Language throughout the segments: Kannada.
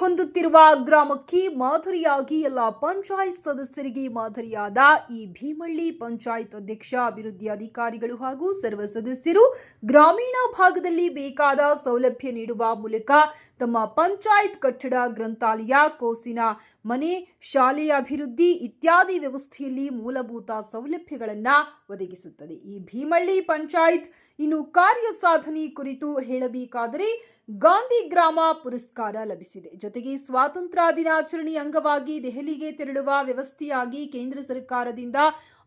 ಹೊಂದುತ್ತಿರುವ ಗ್ರಾಮಕ್ಕೆ ಮಾದರಿಯಾಗಿ ಎಲ್ಲ ಪಂಚಾಯತ್ ಸದಸ್ಯರಿಗೆ ಮಾದರಿಯಾದ ಈ ಭೀಮಳ್ಳಿ ಪಂಚಾಯತ್ ಅಧ್ಯಕ್ಷ, ಅಭಿವೃದ್ಧಿ ಅಧಿಕಾರಿಗಳು ಹಾಗೂ ಸರ್ವ ಸದಸ್ಯರು ಗ್ರಾಮೀಣ ಭಾಗದಲ್ಲಿ ಬೇಕಾದ ಸೌಲಭ್ಯ ನೀಡುವ ಮೂಲಕ ತಮ್ಮ ಪಂಚಾಯತ್ ಕಟ್ಟಡ, ಗ್ರಂಥಾಲಯ, ಕೋಸಿನ ಮನೆ ಶಾಲೆಯ ಅಭಿವೃದ್ಧಿ ಇತ್ಯಾದಿ ವ್ಯವಸ್ಥೆಯಲ್ಲಿ ಮೂಲಭೂತ ಸೌಲಭ್ಯಗಳನ್ನು ಒದಗಿಸುತ್ತದೆ. ಈ ಭೀಮಳ್ಳಿ ಪಂಚಾಯತ್ ಇನ್ನು ಕಾರ್ಯ ಸಾಧನೆ ಕುರಿತು ಹೇಳಬೇಕಾದರೆ ಗಾಂಧಿ ಗ್ರಾಮ ಪುರಸ್ಕಾರ ಲಭಿಸಿದೆ. ಜೊತೆಗೆ ಸ್ವಾತಂತ್ರ್ಯ ದಿನಾಚರಣೆ ಅಂಗವಾಗಿ ದೆಹಲಿಗೆ ತೆರಳುವ ವ್ಯವಸ್ಥೆಯಾಗಿ ಕೇಂದ್ರ ಸರ್ಕಾರದಿಂದ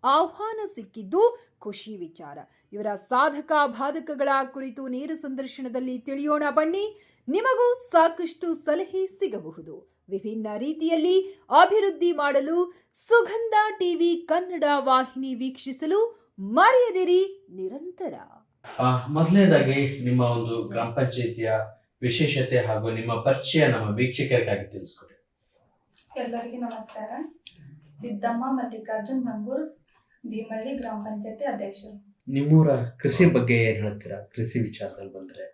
ಆಹ್ವಾನ ಸಿಕ್ಕಿದ್ದು ಖುಷಿ ವಿಚಾರ. ಇವರ ಸಾಧಕ ಬಾಧಕಗಳ ಕುರಿತು ನೇರ ಸಂದರ್ಶನದಲ್ಲಿ ತಿಳಿಯೋಣ ಬನ್ನಿ. ನಿಮಗೂ ಸಾಕಷ್ಟು ಸಲಹೆ ಸಿಗಬಹುದು. ವಿಭಿನ್ನ ರೀತಿಯಲ್ಲಿ ಅಭಿವೃದ್ಧಿ ಮಾಡಲು ಸುಗಂಧ ಟಿವಿ ಕನ್ನಡ ವಾಹಿನಿ ವೀಕ್ಷಿಸಲು ಮರೆಯದಿರಿ ನಿರಂತರ. ಮೊದಲನೇದಾಗಿ ನಿಮ್ಮ ಒಂದು ಗ್ರಾಮ ಪಂಚಾಯಿತಿಯ ವಿಶೇಷತೆ ಹಾಗೂ ನಿಮ್ಮ ಪರಿಚಯ ನಮ್ಮ ವೀಕ್ಷಕರಿಗಾಗಿ ತಿಳಿಸ್ಕೊಡಿ ಎಲ್ಲರಿಗೂ ನಮಸ್ಕಾರ ಸಿದ್ದಮ್ಮ ಮಲ್ಲಿಕಾರ್ಜುನ್ ಮಂಗೂರ್ ಭೀಮಳ್ಳಿ ಗ್ರಾಮ ಪಂಚಾಯತಿ ಅಧ್ಯಕ್ಷರು ನಿಮ್ಮೂರ ಕೃಷಿ ಬಗ್ಗೆ ಏನ್ ಹೇಳ್ತೀರಾ ಕೃಷಿ ವಿಚಾರದಲ್ಲಿ ಬಂದ್ರೆ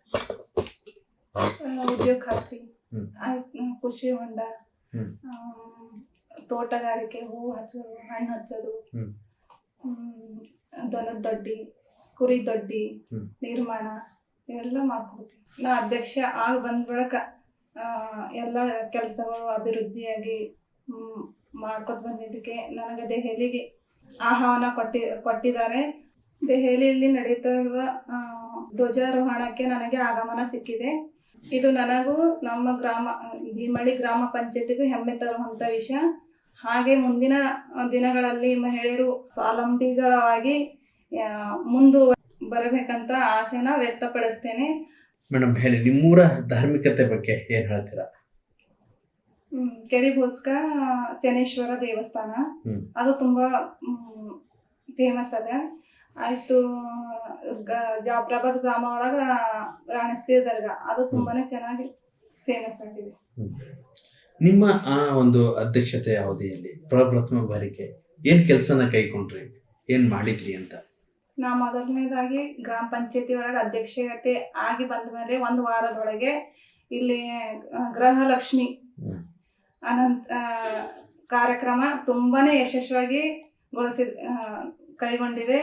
ಉದ್ಯೋಗ ಖಾತ್ರಿ ಹ್ಮ್. ಕೃಷಿ ಹೊಂಡ ಹ್ಮ್. ಆ, ತೋಟಗಾರಿಕೆ ಹೂವು ಹಚ್ಚೋದು ಹಣ್ಣು ಹಚ್ಚೋದು ಹ್ಮ್. ಹ್ಮ್, ದನದ ದೊಡ್ಡಿ ಕುರಿ ದೊಡ್ಡಿ ಹ್ಮ್. ನಿರ್ಮಾಣ ಇವೆಲ್ಲ ಮಾಡ್ಕೊಡ್ತೀವಿ ನಾ ಅಧ್ಯಕ್ಷ ಆಗ ಬಂದ ಬಳಿಕ ಎಲ್ಲ ಕೆಲಸಗಳು ಅಭಿವೃದ್ಧಿಯಾಗಿ ಮಾಡ್ಕೊತ ಬಂದಿದ್ದಕ್ಕೆ ನನಗೆ ದೆಹಲಿಗೆ ಆಹ್ವಾನ ಕೊಟ್ಟಿ ಕೊಟ್ಟಿದ್ದಾರೆ. ದೆಹಲಿಯಲ್ಲಿ ನಡೀತಾ ಇರುವ ಧ್ವಜಾರೋಹಣಕ್ಕೆ ನನಗೆ ಆಗಮನ ಸಿಕ್ಕಿದೆ. ಇದು ನನಗೂ ನಮ್ಮ ಗ್ರಾಮ ಭೀಮಳಿ ಗ್ರಾಮ ಪಂಚಾಯತಿಗೂ ಹೆಮ್ಮೆ ತರುವಂಥ ವಿಷಯ. ಹಾಗೆ ಮುಂದಿನ ದಿನಗಳಲ್ಲಿ ಮಹಿಳೆಯರು ಸ್ವಾವಲಂಬಿಗಳಾಗಿ ಆ, ಮುಂದು ಬರಬೇಕಂತ ಆಸೆನ ವ್ಯಕ್ತಪಡಿಸ್ತೇನೆ. ಮೇಡಮ್ ಹೇಳಿ ನಿಮ್ಮೂರ ಧಾರ್ಮಿಕತೆ ಬಗ್ಗೆ ಏನ್ ಹೇಳ್ತೀರಾ? ಹ್ಮ್, ಕೆರಿಬೋಸ್ಕ ಶನೇಶ್ವರ ದೇವಸ್ಥಾನ. ಹ್ಮ್. ಅದು ತುಂಬಾ ಫೇಮಸ್ ಅದ. ಆಯ್ತು ಗ- ಜಾಫ್ರಾಬಾದ್ ಗ್ರಾಮ ಒಳಗ ರಾಣಸ್ಪೀರ್ ದರ್ಗಾ ಅದು ತುಂಬಾನೇ ಚೆನ್ನಾಗಿ ಫೇಮಸ್ ಆಗಿದೆ. ನಿಮ್ಮ ಆ ಒಂದು ಅಧ್ಯಕ್ಷತೆ ಅವಧಿಯಲ್ಲಿ ಪ್ರಪ್ರಥಮ ಬಾರಿಗೆ ಏನ್ ಕೆಲಸನ ಕೈಕೊಂಡ್ರಿ ಏನ್ ಮಾಡಿದ್ರಿ ಅಂತ? ನಾ ಮೊದಲನೇದಾಗಿ ಗ್ರಾಮ ಪಂಚಾಯತಿ ಒಳಗೆ ಅಧ್ಯಕ್ಷತೆ ಆಗಿ ಬಂದ ಮೇಲೆ ಒಂದು ವಾರದೊಳಗೆ ಇಲ್ಲಿ ಗೃಹಲಕ್ಷ್ಮಿ ಅನಂತ ಕಾರ್ಯಕ್ರಮ ತುಂಬಾನೇ ಯಶಸ್ವಿಯಾಗಿ ಗೊಳಿಸಿ ಕೈಗೊಂಡಿದೆ.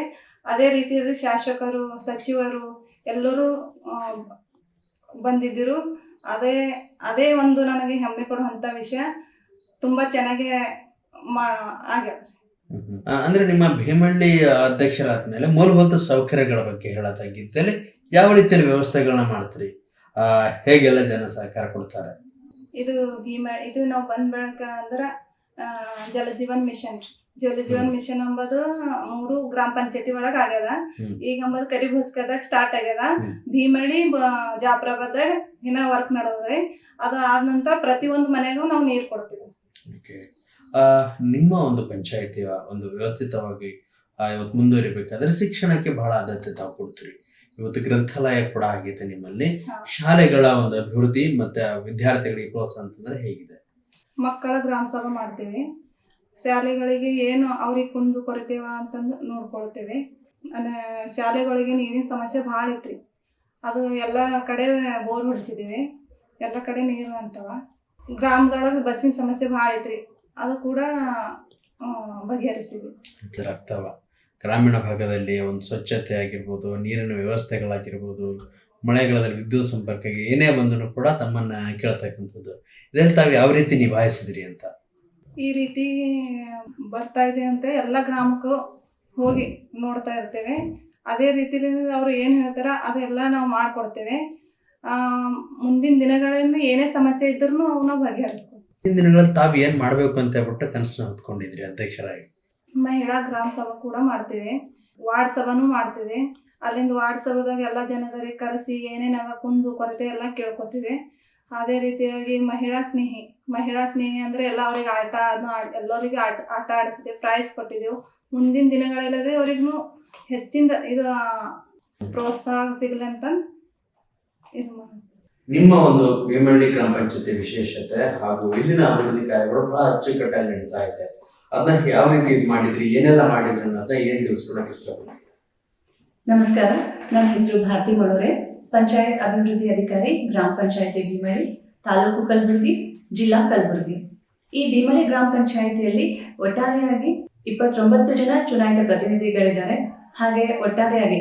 ಅದೇ ರೀತಿಯಲ್ಲಿ ಶಾಸಕರು ಸಚಿವರು ಎಲ್ಲರೂ ಬಂದಿದ್ದರು. ಅದೇ ಅದೇ ಒಂದು ನನಗೆ ಹೆಮ್ಮೆ ಕೊಡುವಂಥ ವಿಷಯ. ತುಂಬ ಚೆನ್ನಾಗಿ ಮಾ ಆಗ್ಯದ. ಆ, ಅಂದ್ರೆ ನಿಮ್ಮ ಭೀಮಳ್ಳಿ ಅಧ್ಯಕ್ಷರಾದ್ಮೇಲೆ ಮೂಲಭೂತ ಸೌಕರ್ಯಗಳ ಬಗ್ಗೆ ಹೇಳೋದಾಗಿದ್ದಲ್ಲಿ ಯಾವ ರೀತಿಯಲ್ಲಿ ವ್ಯವಸ್ಥೆಗಳನ್ನ ಮಾಡ್ತೀರಿ? ಆ ಹೇಗೆಲ್ಲ ಜನ ಸಹಕಾರ ಕೊಡ್ತಾರೆ? ಇದು ಭೀಮ ಇದು ನಾವು ಬಂದ ಬಳಿಕ ಅಂದ್ರೆ ಆ, ಜಲಜೀವನ್ ಮಿಷನ್. ಜಲಜೀವನ್ ಮಿಷನ್ ಅಂಬದು ಮೂರು ಗ್ರಾಮ ಪಂಚಾಯತಿ ಒಳಗ ಆಗ್ಯದ. ಈಗ ಅಂಬದು ಕರಿಭೂಸ್ಕದಾಗ ಸ್ಟಾರ್ಟ್ ಆಗ್ಯದ. ಭೀಮಳಿ ಜಾಫ್ರಾಬಾದ್ದಾಗ ಇನ್ನ ವರ್ಕ್ ನಡೆದ್ರಿ ಅದು ಆದ ನಂತರ ಒಂದು ಮನೆಗೂ ನಾವು ನೀರು ಕೊಡ್ತೀವಿ. ನಿಮ್ಮ ಒಂದು ಪಂಚಾಯಿತಿಯ ಒಂದು ವ್ಯವಸ್ಥಿತವಾಗಿ ಇವತ್ತು ಮುಂದುವರಿಬೇಕಾದ್ರೆ ಶಿಕ್ಷಣಕ್ಕೆ ಬಹಳ ಆದ್ಯತೆ ತಾವು ಕೊಡ್ತೀರಿ. ಇವತ್ತು ಗ್ರಂಥಾಲಯ ಕೂಡ ಆಗಿದೆ ನಿಮ್ಮಲ್ಲಿ. ಶಾಲೆಗಳ ಒಂದು ಅಭಿವೃದ್ಧಿ ಮತ್ತೆ ವಿದ್ಯಾರ್ಥಿಗಳಿಗೆ ಪ್ರೋತ್ಸಾಹ ಅಂತಂದ್ರೆ ಹೇಗಿದೆ? ಮಕ್ಕಳ ಗ್ರಾಮ ಸಭಾ ಮಾಡ್ತೀವಿ. ಶಾಲೆಗಳಿಗೆ ಏನು ಅವ್ರಿಗೆ ಕುಂದು ಕೊರತೆವ ಅಂತಂದು ನೋಡ್ಕೊಳ್ತೇವೆ. ಶಾಲೆಗಳಿಗೆ ನೀರಿನ ಸಮಸ್ಯೆ ಭಾಳ ಐತ್ರಿ. ಅದು ಎಲ್ಲ ಕಡೆ ಬೋರ್ ಹೊಡಿಸಿದ್ದೀವಿ ಎಲ್ಲ ಕಡೆ ನೀರು ಅಂತವ. ಗ್ರಾಮದೊಳಗೆ ಬಸ್ಸಿನ ಸಮಸ್ಯೆ ಭಾಳ ಐತ್ರಿ. ಅದು ಕೂಡ ಬಗೆಹರಿಸಿದೆ. ಅರ್ಥವ. ಗ್ರಾಮೀಣ ಭಾಗದಲ್ಲಿ ಒಂದು ಸ್ವಚ್ಛತೆ ಆಗಿರ್ಬೋದು ನೀರಿನ ವ್ಯವಸ್ಥೆಗಳಾಗಿರ್ಬೋದು ಮಳೆಗಾಲದಲ್ಲಿ ವಿದ್ಯುತ್ ಸಂಪರ್ಕಕ್ಕೆ ಏನೇ ಬಂದರೂ ಕೂಡ ತಮ್ಮನ್ನ ಕೇಳ್ತಕ್ಕಂಥದ್ದು. ಇದರಲ್ಲಿ ತಾವು ಯಾವ ರೀತಿ ನಿಭಾಯಿಸಿದ್ರಿ ಅಂತ? ಈ ರೀತಿ ಬರ್ತಾ ಇದೆ ಅಂತ ಎಲ್ಲ ಗ್ರಾಮಕ್ಕೂ ಹೋಗಿ ನೋಡ್ತಾ ಇರ್ತೇವೆ. ಅದೇ ರೀತಿಲಿ ಅವ್ರು ಏನು ಹೇಳ್ತಾರ ಅದೆಲ್ಲ ನಾವು ಮಾಡಿಕೊಡ್ತೇವೆ. ಮುಂದಿನ ದಿನಗಳಲ್ಲಿ ಏನೇ ಸಮಸ್ಯೆ ಇದ್ರೂ ಅವನ್ನ ಬಗೆಹರಿಸ್ಕೊಡ್ತೀವಿ. ಹಿಂದಿನ ದಿನಗಳಲ್ಲಿ ತಾವು ಏನ್ ಮಾಡ್ಬೇಕು ಅಂತ ಹೇಳ್ಬಿಟ್ಟು ಕನಸು ಹೊತ್ಕೊಂಡಿದ್ರಿ ಅಧ್ಯಕ್ಷರಾಗಿ? ಮಹಿಳಾ ಗ್ರಾಮ ಸಭಾ ಕೂಡ ಮಾಡ್ತೇವೆ. ವಾರ್ಡ್ ಸಭಾನು ಮಾಡ್ತೇವೆ. ಅಲ್ಲಿಂದ ವಾರ್ಡ್ ಸಭಾದಾಗ ಎಲ್ಲ ಜನರಿಗೆ ಕರೆಸಿ ಏನೇನದ ಕುಂದು ಕೊರತೆ ಎಲ್ಲ ಕೇಳ್ಕೊತೀವಿ. ಅದೇ ರೀತಿಯಾಗಿ ಮಹಿಳಾ ಸ್ನೇಹಿ ಮಹಿಳಾ ಸ್ನೇಹಿ ಅಂದರೆ ಎಲ್ಲ ಅವ್ರಿಗೆ ಆಟ ಅದನ್ನ ಎಲ್ಲರಿಗೆ ಆಟ ಆಟ ಆಡಿಸಿದೆ ಪ್ರೈಸ್ ಕೊಟ್ಟಿದ್ದೆವು ಮುಂದಿನ ದಿನಗಳಲ್ಲಿ ಅವ್ರಿಗೂ ಹೆಚ್ಚಿನ ಇದು ಪ್ರೋತ್ಸಾಹ ಸಿಗಲಿ ಅಂತ ಇದು ನಿಮ್ಮ ಒಂದು ಭೀಮಳ್ಳಿ ಗ್ರಾಮ ಪಂಚಾಯತಿ ವಿಶೇಷತೆ ಹಾಗೂ ಇಲ್ಲಿನ ಅಭಿವೃದ್ಧಿ ಕಾರ್ಯಗಳು ಬಹಳ ಅಚ್ಚುಕಟ್ಟಾಗಿ ನಡೀತಾ ಇದೆ. ಅದನ್ನ ಯಾವ ರೀತಿ ಮಾಡಿದ್ರಿ, ಏನೆಲ್ಲ ಮಾಡಿದ್ರಿ ಅನ್ನೋದನ್ನ ಏನ್ ತಿಳಿಸ್ಕೊಡಕ್ ಇಷ್ಟಪಡ್ತೀನಿ ನಮಸ್ಕಾರ, ನನ್ನ ಹೆಸರು ಭಾರತಿ ಮಳೋರೆ ಪಂಚಾಯತ್ ಅಭಿವೃದ್ಧಿ ಅಧಿಕಾರಿ, ಗ್ರಾಮ ಪಂಚಾಯತಿ ಭೀಮಳ್ಳಿ, ತಾಲೂಕು ಕಲಬುರಗಿ, ಜಿಲ್ಲಾ ಕಲಬುರಗಿ. ಈ ಭೀಮಳ್ಳಿ ಗ್ರಾಮ ಪಂಚಾಯತಿಯಲ್ಲಿ ಒಟ್ಟಾರೆಯಾಗಿ ಇಪ್ಪತ್ತೊಂಬತ್ತು ಜನ ಚುನಾಯಿತ ಪ್ರತಿನಿಧಿಗಳಿದ್ದಾರೆ. ಹಾಗೆ ಒಟ್ಟಾರೆಯಾಗಿ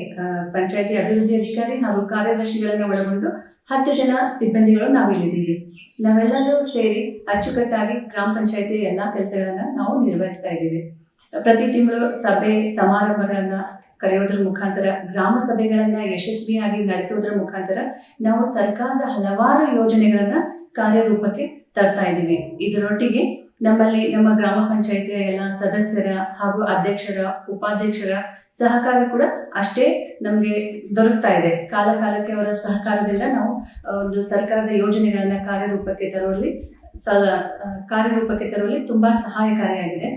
ಪಂಚಾಯತಿ ಅಭಿವೃದ್ಧಿ ಅಧಿಕಾರಿ ಹಾಗೂ ಕಾರ್ಯದರ್ಶಿಗಳನ್ನು ಒಳಗೊಂಡು ಹತ್ತು ಜನ ಸಿಬ್ಬಂದಿಗಳು ನಾವಿಲ್ಲಿದ್ದೀವಿ. ನಾವೆಲ್ಲರೂ ಸೇರಿ ಅಚ್ಚುಕಟ್ಟಾಗಿ ಗ್ರಾಮ ಪಂಚಾಯಿತಿ ಎಲ್ಲಾ ಕೆಲಸಗಳನ್ನ ನಾವು ನಿರ್ವಹಿಸ್ತಾ ಇದ್ದೀವಿ. ಪ್ರತಿ ತಿಂಗಳು ಸಭೆ, ಸಮಾರಂಭಗಳನ್ನ ಕರೆಯೋದ್ರ ಮುಖಾಂತರ, ಗ್ರಾಮ ಸಭೆಗಳನ್ನ ಯಶಸ್ವಿಯಾಗಿ ನಡೆಸುವುದರ ಮುಖಾಂತರ ನಾವು ಸರ್ಕಾರದ ಹಲವಾರು ಯೋಜನೆಗಳನ್ನ ಕಾರ್ಯರೂಪಕ್ಕೆ ತರ್ತಾ ಇದ್ದೀವಿ. ಇದರೊಟ್ಟಿಗೆ ನಮ್ಮಲ್ಲಿ ನಮ್ಮ ಗ್ರಾಮ ಪಂಚಾಯಿತಿಯ ಎಲ್ಲ ಸದಸ್ಯರ ಹಾಗೂ ಅಧ್ಯಕ್ಷರ, ಉಪಾಧ್ಯಕ್ಷರ ಸಹಕಾರ ಕೂಡ ಅಷ್ಟೇ ನಮಗೆ ದೊರಕ್ತಾ ಇದೆ. ಕಾಲ ಕಾಲಕ್ಕೆ ಅವರ ಸಹಕಾರದಿಂದ ನಾವು ಒಂದು ಸರ್ಕಾರದ ಯೋಜನೆಗಳನ್ನ ಕಾರ್ಯರೂಪಕ್ಕೆ ತರುವಲ್ಲಿ ಕಾರ್ಯರೂಪಕ್ಕೆ ತರುವಲ್ಲಿ ತುಂಬಾ ಸಹಾಯಕಾರಿಯಾಗಿದೆ.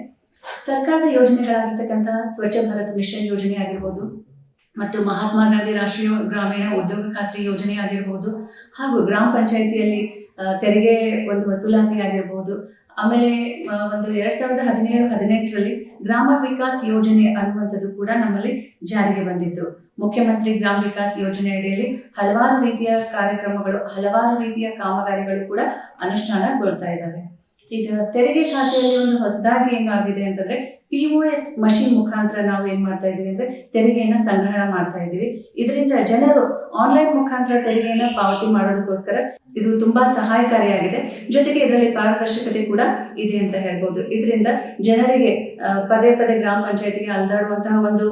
ಸರ್ಕಾರದ ಯೋಜನೆಗಳಾಗಿರ್ತಕ್ಕಂತಹ ಸ್ವಚ್ಛ ಭಾರತ್ ಮಿಷನ್ ಯೋಜನೆ ಆಗಿರ್ಬೋದು, ಮತ್ತು ಮಹಾತ್ಮ ಗಾಂಧಿ ರಾಷ್ಟ್ರೀಯ ಗ್ರಾಮೀಣ ಉದ್ಯೋಗ ಖಾತ್ರಿ ಯೋಜನೆ ಆಗಿರ್ಬೋದು, ಹಾಗೂ ಗ್ರಾಮ ಪಂಚಾಯಿತಿಯಲ್ಲಿ ತೆರಿಗೆ ಒಂದು ವಸೂಲಾತಿ ಆಗಿರ್ಬೋದು ಆಮೇಲೆ ಒಂದು ಎರಡ್ ಸಾವಿರದ ಹದಿನೇಳು, ಹದಿನೆಂಟರಲ್ಲಿ ಗ್ರಾಮ ವಿಕಾಸ್ ಯೋಜನೆ ಅನ್ನುವಂಥದ್ದು ಕೂಡ ನಮ್ಮಲ್ಲಿ ಜಾರಿಗೆ ಬಂದಿತ್ತು. ಮುಖ್ಯಮಂತ್ರಿ ಗ್ರಾಮ ವಿಕಾಸ್ ಯೋಜನೆ ಅಡಿಯಲ್ಲಿ ಹಲವಾರು ರೀತಿಯ ಕಾರ್ಯಕ್ರಮಗಳು, ಹಲವಾರು ರೀತಿಯ ಕಾಮಗಾರಿಗಳು ಕೂಡ ಅನುಷ್ಠಾನಗೊಳ್ತಾ ಇದ್ದಾವೆ. ಈಗ ತೆರಿಗೆ ಖಾತೆಯಲ್ಲಿ ಒಂದು ಹೊಸದಾಗಿ ಏನಾಗಿದೆ ಅಂತಂದ್ರೆ ಪಿ ಒ ಎಸ್ ಮಷಿನ್ ಮುಖಾಂತರ ನಾವು ಏನ್ ಮಾಡ್ತಾ ಇದೀವಿ ಅಂದ್ರೆ ತೆರಿಗೆಯನ್ನ ಸಂಗ್ರಹಣ ಮಾಡ್ತಾ ಇದೀವಿ ಇದರಿಂದ ಜನರು ಆನ್ಲೈನ್ ಮುಖಾಂತರ ತೆರಿಗೆಯನ್ನ ಪಾವತಿ ಮಾಡೋದಕ್ಕೋಸ್ಕರ ಇದು ತುಂಬಾ ಸಹಾಯಕಾರಿಯಾಗಿದೆ. ಜೊತೆಗೆ ಇದರಲ್ಲಿ ಪಾರದರ್ಶಕತೆ ಕೂಡ ಇದೆ ಅಂತ ಹೇಳ್ಬೋದು. ಇದರಿಂದ ಜನರಿಗೆ ಪದೇ ಪದೇ ಗ್ರಾಮ ಪಂಚಾಯತಿಗೆ ಅಲ್ದಾಡುವಂತಹ ಒಂದು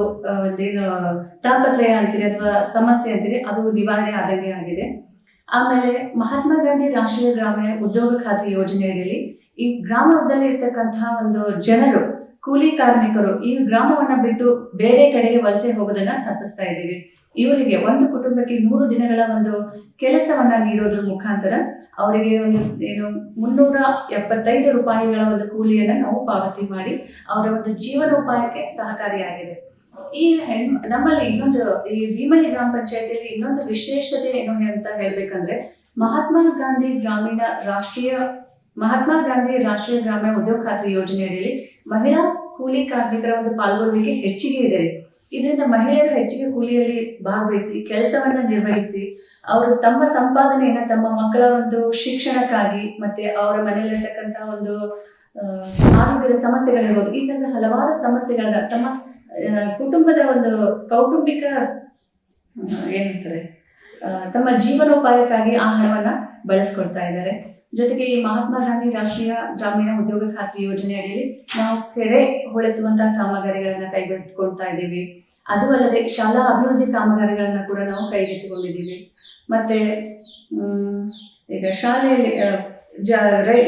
ತಾಪತ್ರಯ ಅಂತೀರಿ ಅಥವಾ ಸಮಸ್ಯೆ ಅಂತೀರಿ, ಅದು ನಿವಾರಣೆ ಆದಂಗೆ ಆಗಿದೆ. ಆಮೇಲೆ ಮಹಾತ್ಮ ಗಾಂಧಿ ರಾಷ್ಟ್ರೀಯ ಗ್ರಾಮೀಣ ಉದ್ಯೋಗ ಖಾತ್ರಿ ಯೋಜನೆ ಅಡಿಯಲ್ಲಿ ಈ ಗ್ರಾಮದಲ್ಲಿ ಇರ್ತಕ್ಕಂತಹ ಒಂದು ಜನರು, ಕೂಲಿ ಕಾರ್ಮಿಕರು ಈ ಗ್ರಾಮವನ್ನ ಬಿಟ್ಟು ಬೇರೆ ಕಡೆಗೆ ವಲಸೆ ಹೋಗೋದನ್ನ ತಪ್ಪಿಸ್ತಾ ಇದ್ದೀವಿ. ಇವರಿಗೆ ಒಂದು ಕುಟುಂಬಕ್ಕೆ ನೂರು ದಿನಗಳ ಒಂದು ಕೆಲಸವನ್ನ ನೀಡೋದ್ರ ಮುಖಾಂತರ ಅವರಿಗೆ ಒಂದು ಏನು ಮುನ್ನೂರ ಎಪ್ಪತ್ತೈದು ರೂಪಾಯಿಗಳ ಒಂದು ಕೂಲಿಯನ್ನ ನಾವು ಪಾವತಿ ಮಾಡಿ ಅವರ ಒಂದು ಜೀವನೋಪಾಯಕ್ಕೆ ಸಹಕಾರಿಯಾಗಿದೆ ಈ ಹೆಣ್, ನಮ್ಮಲ್ಲಿ ಇನ್ನೊಂದು, ಈ ಭೀಮಳಿ ಗ್ರಾಮ ಪಂಚಾಯತಿಯಲ್ಲಿ ಇನ್ನೊಂದು ವಿಶೇಷತೆ ಏನು ಅಂತ ಹೇಳ್ಬೇಕಂದ್ರೆ ಮಹಾತ್ಮ ಗಾಂಧಿ ಗ್ರಾಮೀಣ ರಾಷ್ಟ್ರೀಯ ಮಹಾತ್ಮ ಗಾಂಧಿ ರಾಷ್ಟ್ರೀಯ ಗ್ರಾಮೀಣ ಉದ್ಯೋಗ ಖಾತ್ರಿ ಯೋಜನೆಯಡಿಯಲ್ಲಿ ಮಹಿಳಾ ಕೂಲಿ ಕಾರ್ಮಿಕರ ಒಂದು ಪಾಲ್ಗೊಳ್ಳುವಿಕೆ ಹೆಚ್ಚಿಗೆ ಇದೆ. ಇದರಿಂದ ಮಹಿಳೆಯರು ಹೆಚ್ಚಿಗೆ ಕೂಲಿಯಲ್ಲಿ ಭಾಗವಹಿಸಿ, ಕೆಲಸವನ್ನ ನಿರ್ವಹಿಸಿ, ಅವರು ತಮ್ಮ ಸಂಪಾದನೆಯನ್ನ ತಮ್ಮ ಮಕ್ಕಳ ಒಂದು ಶಿಕ್ಷಣಕ್ಕಾಗಿ ಮತ್ತೆ ಅವರ ಮನೆಯಲ್ಲಿರ್ತಕ್ಕಂತಹ ಒಂದು ಆರೋಗ್ಯದ ಸಮಸ್ಯೆಗಳಿರ್ಬೋದು, ಈ ತರದ ಹಲವಾರು ಸಮಸ್ಯೆಗಳನ್ನ ತಮ್ಮ ಕುಟುಂಬದ ಒಂದು ಕೌಟುಂಬಿಕ ಏನಂತಾರೆ ತಮ್ಮ ಜೀವನೋಪಾಯಕ್ಕಾಗಿ ಆ ಹಣವನ್ನ ಬಳಸ್ಕೊಳ್ತಾ ಇದ್ದಾರೆ. ಜೊತೆಗೆ ಈ ಮಹಾತ್ಮ ಗಾಂಧಿ ರಾಷ್ಟ್ರೀಯ ಗ್ರಾಮೀಣ ಉದ್ಯೋಗ ಖಾತ್ರಿ ಯೋಜನೆ ಅಡಿಯಲ್ಲಿ ನಾವು ಕೆರೆ ಹೊಳೆತುವಂತಹ ಕಾಮಗಾರಿಗಳನ್ನ ಕೈಗೆತ್ತಿಕೊಳ್ತಾ ಇದ್ದೀವಿ. ಅದು ಅಲ್ಲದೆ ಶಾಲಾ ಅಭಿವೃದ್ಧಿ ಕಾಮಗಾರಿಗಳನ್ನ ಕೂಡ ನಾವು ಕೈಗೆತ್ತಿಕೊಂಡಿದ್ದೀವಿ. ಮತ್ತೆ ಈಗ ಶಾಲೆಯಲ್ಲಿ ಜ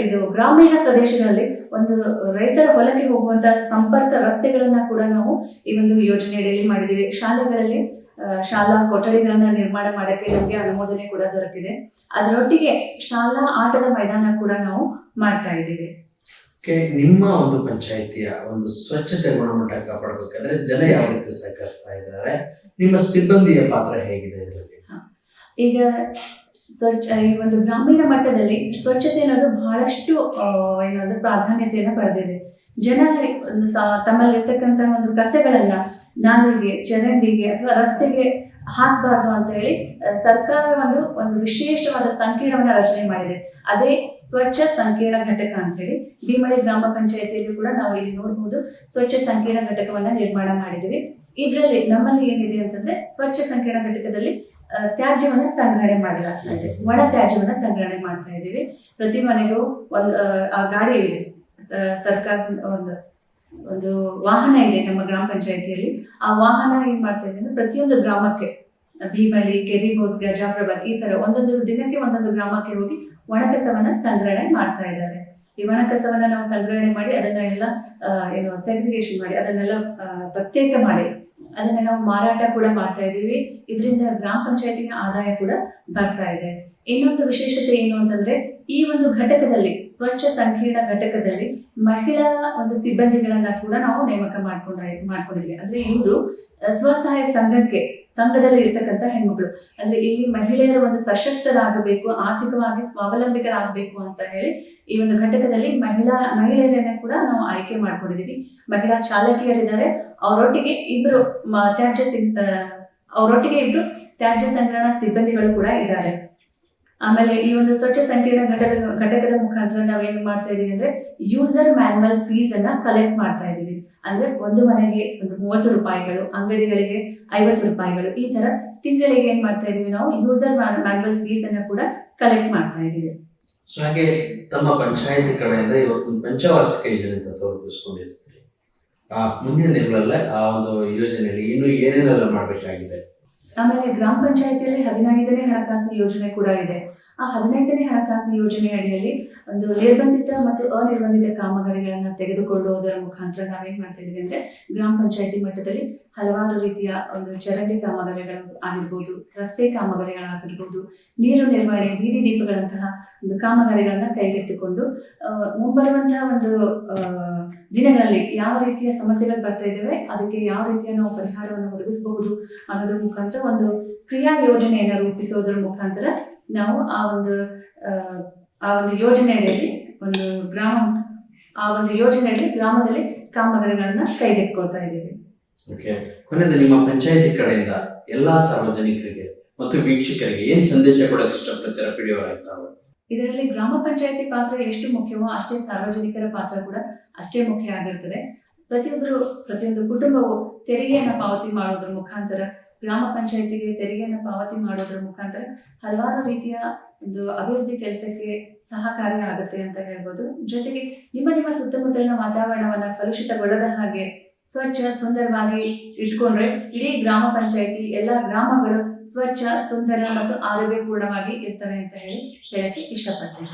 ಇದು ಗ್ರಾಮೀಣ ಪ್ರದೇಶಗಳಲ್ಲಿ ಒಂದು ರೈತರ ಹೊಲಕ್ಕೆ ಹೋಗುವಂತಹ ಸಂಪರ್ಕ ರಸ್ತೆಗಳನ್ನ ಕೂಡ ನಾವು ಈ ಒಂದು ಯೋಜನೆ ಅಡಿಯಲ್ಲಿ ಮಾಡಿದ್ದೀವಿ. ಶಾಲೆಗಳಲ್ಲಿ ಶಾಲಾ ಕೊಠಡಿಗಳನ್ನ ನಿರ್ಮಾಣ ಮಾಡಕ್ಕೆ ನಮಗೆ ಅನುಮೋದನೆ ಕೂಡ ದೊರಕಿದೆ. ಅದರೊಟ್ಟಿಗೆ ಶಾಲಾ ಆಟದ ಮೈದಾನ ಕೂಡ ನಾವು ಮಾಡ್ತಾ ಇದ್ದೀವಿ. ನಿಮ್ಮ ಒಂದು ಪಂಚಾಯಿತಿಯ ಒಂದು ಸ್ವಚ್ಛತೆ ಗುಣಮಟ್ಟ ಕಾಪಾಡಬೇಕಾದ್ರೆ ಜನ ಯಾವ ರೀತಿ ಸಹಕರಿಸ್ತಾ ಇದ್ದಾರೆ? ನಿಮ್ಮ ಸಿಬ್ಬಂದಿಯ ಪಾತ್ರ ಹೇಗಿದೆ ಇದರಲ್ಲಿ? ಈಗ ಸ್ವಚ್ಛ ಈ ಒಂದು ಗ್ರಾಮೀಣ ಮಟ್ಟದಲ್ಲಿ ಸ್ವಚ್ಛತೆ ಅನ್ನೋದು ಬಹಳಷ್ಟು ಏನಾದ್ರು ಏನದು ಪ್ರಾಧಾನ್ಯತೆಯನ್ನು ಪಡೆದಿದೆ. ಜನ ತಮ್ಮಲ್ಲಿರ್ತಕ್ಕಂಥ ಒಂದು ಕಸಗಳನ್ನ ನಾಲಿಗೆ ಚರಂಡಿಗೆ ಅಥವಾ ರಸ್ತೆಗೆ ಹಾಕಬಾರ್ದು ಅಂತ ಹೇಳಿ ಸರ್ಕಾರ ಒಂದು ಒಂದು ವಿಶೇಷವಾದ ಸಂಕೀರ್ಣವನ್ನ ರಚನೆ ಮಾಡಿದೆ. ಅದೇ ಸ್ವಚ್ಛ ಸಂಕೀರ್ಣ ಘಟಕ ಅಂತ ಹೇಳಿ ಭೀಮಳಿ ಗ್ರಾಮ ಪಂಚಾಯತಿಯಲ್ಲಿ ಕೂಡ ನಾವು ಇಲ್ಲಿ ನೋಡಬಹುದು ಸ್ವಚ್ಛ ಸಂಕೀರ್ಣ ಘಟಕವನ್ನ ನಿರ್ಮಾಣ ಮಾಡಿದ್ದೀವಿ. ಇದರಲ್ಲಿ ನಮ್ಮಲ್ಲಿ ಏನಿದೆ ಅಂತಂದ್ರೆ ಸ್ವಚ್ಛ ಸಂಕೀರ್ಣ ಘಟಕದಲ್ಲಿ ತ್ಯಾಜ್ಯವನ್ನ ಸಂಗ್ರಹಣೆ ಮಾಡಲಾಗ್ತಾ ಇದೆ. ಒಣ ತ್ಯಾಜ್ಯವನ್ನ ಸಂಗ್ರಹಣೆ ಮಾಡ್ತಾ ಇದ್ದೀವಿ. ಪ್ರತಿ ಮನೆಗೂ ಒಂದು ಆ, ಗಾಡಿ ಇದೆ. ಸರ್ಕಾರದ ಒಂದು ಒಂದು ವಾಹನ ಇದೆ ನಮ್ಮ ಗ್ರಾಮ ಪಂಚಾಯತಿಯಲ್ಲಿ. ಆ ವಾಹನ ಏನ್ ಮಾಡ್ತಾ ಇದೆ ಅಂದ್ರೆ ಪ್ರತಿಯೊಂದು ಗ್ರಾಮಕ್ಕೆ ಭೀಮಳಿ ಕೆರಿಗೋಸ್ ಗಜಾಪ್ರಭಾತ್ ಈ ತರ ಒಂದೊಂದು ದಿನಕ್ಕೆ ಒಂದೊಂದು ಗ್ರಾಮಕ್ಕೆ ಹೋಗಿ ಒಣಕಸವನ್ನ ಸಂಗ್ರಹಣೆ ಮಾಡ್ತಾ ಇದ್ದಾರೆ. ಈ ಒಣಕಸವನ್ನ ನಾವು ಸಂಗ್ರಹಣೆ ಮಾಡಿ ಅದನ್ನ ಎಲ್ಲ ಏನು ಸೆಗ್ರಿಗೇಷನ್ ಮಾಡಿ ಅದನ್ನೆಲ್ಲ ಪ್ರತ್ಯೇಕ ಮಾಡಿ. ಅದನ್ನ ನಾವು ಮಾರಾಟ ಕೂಡ ಮಾಡ್ತಾ ಇದ್ದೀವಿ. ಇದರಿಂದ ಗ್ರಾಮ ಪಂಚಾಯತಿನ ಆದಾಯ ಕೂಡ ಬರ್ತಾ ಇದೆ. ಇನ್ನೊಂದು ವಿಶೇಷತೆ ಏನು ಅಂತಂದ್ರೆ, ಈ ಒಂದು ಘಟಕದಲ್ಲಿ, ಸ್ವಚ್ಛ ಸಂಕೀರ್ಣ ಘಟಕದಲ್ಲಿ ಮಹಿಳಾ ಒಂದು ಸಿಬ್ಬಂದಿಗಳನ್ನ ಕೂಡ ನಾವು ನೇಮಕ ಮಾಡ್ಕೊಂಡ ಮಾಡ್ಕೊಂಡಿದ್ವಿ. ಅಂದ್ರೆ ಇವರು ಸ್ವಸಹಾಯ ಸಂಘಕ್ಕೆ, ಸಂಘದಲ್ಲಿ ಇರ್ತಕ್ಕಂಥ ಹೆಣ್ಮಕ್ಳು. ಅಂದ್ರೆ ಇಲ್ಲಿ ಮಹಿಳೆಯರು ಒಂದು ಸಶಕ್ತರಾಗಬೇಕು, ಆರ್ಥಿಕವಾಗಿ ಸ್ವಾವಲಂಬಿಗಳಾಗಬೇಕು ಅಂತ ಹೇಳಿ ಈ ಒಂದು ಘಟಕದಲ್ಲಿ ಮಹಿಳಾ, ಮಹಿಳೆಯರನ್ನ ಕೂಡ ನಾವು ಆಯ್ಕೆ ಮಾಡ್ಕೊಂಡಿದೀವಿ ಮಹಿಳಾ ಚಾಲಕಿಯರಿದ್ದಾರೆ. ಅವರೊಟ್ಟಿಗೆ ಇಬ್ರು ತ್ಯಾಜ್ಯ ಸಿಗ್ ಅವರೊಟ್ಟಿಗೆ ಇಬ್ರು ತ್ಯಾಜ್ಯ ಸಂಗ್ರಹಣಾ ಸಿಬ್ಬಂದಿಗಳು ಕೂಡ ಇದ್ದಾರೆ. ಆಮೇಲೆ ಈ ಒಂದು ಸ್ವಚ್ಛ ಸಂಕೀರ್ಣ ಘಟಕ, ಘಟಕದ ಮುಖಾಂತರ ನಾವೇನು ಮಾಡ್ತಾ ಇದೀವಿ ಅಂದ್ರೆ ಯೂಸರ್ ಮ್ಯಾನ್ಯಲ್ ಫೀಸ್ ಅನ್ನ ಕಲೆಕ್ಟ್ ಮಾಡ್ತಾ ಇದೀವಿ. ಅಂದ್ರೆ ಒಂದು ಮನೆಗೆ ಒಂದು ಮೂವತ್ತು ರೂಪಾಯಿಗಳು, ಅಂಗಡಿಗಳಿಗೆ ಐವತ್ತು ರೂಪಾಯಿಗಳು, ಈ ತರ ತಿಂಗಳಿಗೆ ಏನ್ ಮಾಡ್ತಾ ಇದೀವಿ ನಾವು? ಯೂಸರ್ ಮ್ಯಾನ್ಯಲ್ ಫೀಸ್ ಅನ್ನ ಕೂಡ ಕಲೆಕ್ಟ್ ಮಾಡ್ತಾ ಇದೀವಿ. ಸೊ ಹಾಗೆ ತಮ್ಮ ಪಂಚಾಯತಿ ಕಡೆಯಿಂದ ಇವತ್ತು ಪಂಚವಾರ್ಷಿಕ ಯೋಜನೆ ಅಂತ ಆ, ಮುಂದಿನ ದಿನಗಳಲ್ಲೇ ಆ ಒಂದು ಯೋಜನೆಯಲ್ಲಿ ಇನ್ನು ಏನೇನೆಲ್ಲ ಮಾಡಬೇಕಾಗಿದೆ? ಆಮೇಲೆ ಗ್ರಾಮ ಪಂಚಾಯತಿಯಲ್ಲಿ ಹದಿನೈದನೇ ಹಣಕಾಸು ಯೋಜನೆ ಕೂಡ ಇದೆ. ಆ ಹದಿನೈದನೇ ಹಣಕಾಸು ಯೋಜನೆ ಅಡಿಯಲ್ಲಿ ಒಂದು ನಿರ್ಬಂಧಿತ ಮತ್ತು ಅನಿರ್ಬಂಧಿತ ಕಾಮಗಾರಿಗಳನ್ನ ತೆಗೆದುಕೊಳ್ಳುವುದರ ಮುಖಾಂತರ ನಾವೇನ್ ಮಾಡ್ತಾ ಇದೀವಿ ಅಂದ್ರೆ ಗ್ರಾಮ ಪಂಚಾಯತಿ ಮಟ್ಟದಲ್ಲಿ ಹಲವಾರು ರೀತಿಯ ಒಂದು ಚರಂಡಿ ಕಾಮಗಾರಿಗಳು ಆಗಿರ್ಬೋದು, ರಸ್ತೆ ಕಾಮಗಾರಿಗಳಾಗಿರ್ಬೋದು, ನೀರು ನಿರ್ವಹಣೆ, ಬೀದಿ ದೀಪಗಳಂತಹ ಒಂದು ಕಾಮಗಾರಿಗಳನ್ನ ಕೈಗೆತ್ತಿಕೊಂಡು ಮುಂಬರುವಂತಹ ಒಂದು ದಿನಗಳಲ್ಲಿ ಯಾವ ರೀತಿಯ ಸಮಸ್ಯೆಗಳು ಬರ್ತಾ ಇದ್ದಾವೆ, ಅದಕ್ಕೆ ಯಾವ ರೀತಿಯ ನಾವು ಪರಿಹಾರವನ್ನು ಒದಗಿಸಬಹುದು ಅನ್ನೋದ್ರ ಮುಖಾಂತರ ಒಂದು ಕ್ರಿಯಾ ಯೋಜನೆಯನ್ನು ರೂಪಿಸೋದ್ರ ಮುಖಾಂತರ ನಾವು ಆ ಒಂದು ಆ ಒಂದು ಯೋಜನೆಯಲ್ಲಿ ಒಂದು ಗ್ರಾಮ, ಆ ಒಂದು ಯೋಜನೆಯಲ್ಲಿ ಗ್ರಾಮದಲ್ಲಿ ಕಾಮಗಾರಿಗಳನ್ನ ಕೈಗೆತ್ತಿಕೊಳ್ತಾ ಇದ್ದೀವಿ. ಓಕೆ ಕೊನೆಯದು ನಿಮ್ಮ ಪಂಚಾಯತಿ ಕಡೆಯಿಂದ ಎಲ್ಲಾ ಸಾರ್ವಜನಿಕರಿಗೆ ಮತ್ತು ವೀಕ್ಷಕರಿಗೆ ಏನ್ ಸಂದೇಶ ಕೊಡೋಕೆ ಇಷ್ಟಪಡ್ತೀರಾ ವಿಡಿಯೋ ಆಗ್ತಾವೆ ಇದರಲ್ಲಿ ಗ್ರಾಮ ಪಂಚಾಯತಿ ಪಾತ್ರ ಎಷ್ಟು ಮುಖ್ಯವೋ ಅಷ್ಟೇ ಸಾರ್ವಜನಿಕರ ಪಾತ್ರ ಕೂಡ ಅಷ್ಟೇ ಮುಖ್ಯ ಆಗಿರ್ತದೆ. ಪ್ರತಿಯೊಬ್ಬರು ಪ್ರತಿಯೊಂದು ಕುಟುಂಬವು ತೆರಿಗೆಯನ್ನು ಪಾವತಿ ಮಾಡೋದ್ರ ಮುಖಾಂತರ, ಗ್ರಾಮ ಪಂಚಾಯತಿಗೆ ತೆರಿಗೆಯನ್ನು ಪಾವತಿ ಮಾಡೋದ್ರ ಮುಖಾಂತರ ಹಲವಾರು ರೀತಿಯ ಒಂದು ಅಭಿವೃದ್ಧಿ ಕೆಲಸಕ್ಕೆ ಸಹಕಾರಿ ಆಗುತ್ತೆ ಅಂತ ಹೇಳ್ಬೋದು. ಜೊತೆಗೆ ನಿಮ್ಮ ನಿಮ್ಮ ಸುತ್ತಮುತ್ತಲಿನ ವಾತಾವರಣವನ್ನು ಕಲುಷಿತಗೊಳ್ಳದ ಹಾಗೆ ಸ್ವಚ್ಛ ಸುಂದರವಾಗಿ ಇಟ್ಕೊಂಡ್ರೆ ಇಡೀ ಗ್ರಾಮ ಪಂಚಾಯತಿ ಎಲ್ಲ ಗ್ರಾಮಗಳು ಸ್ವಚ್ಛ, ಸುಂದರ ಮತ್ತು ಆರೋಗ್ಯಪೂರ್ಣವಾಗಿ ಇರ್ತವೆ ಅಂತ ಹೇಳಿ ಹೇಳಕ್ಕೆ ಇಷ್ಟಪಡ್ತೀನಿ.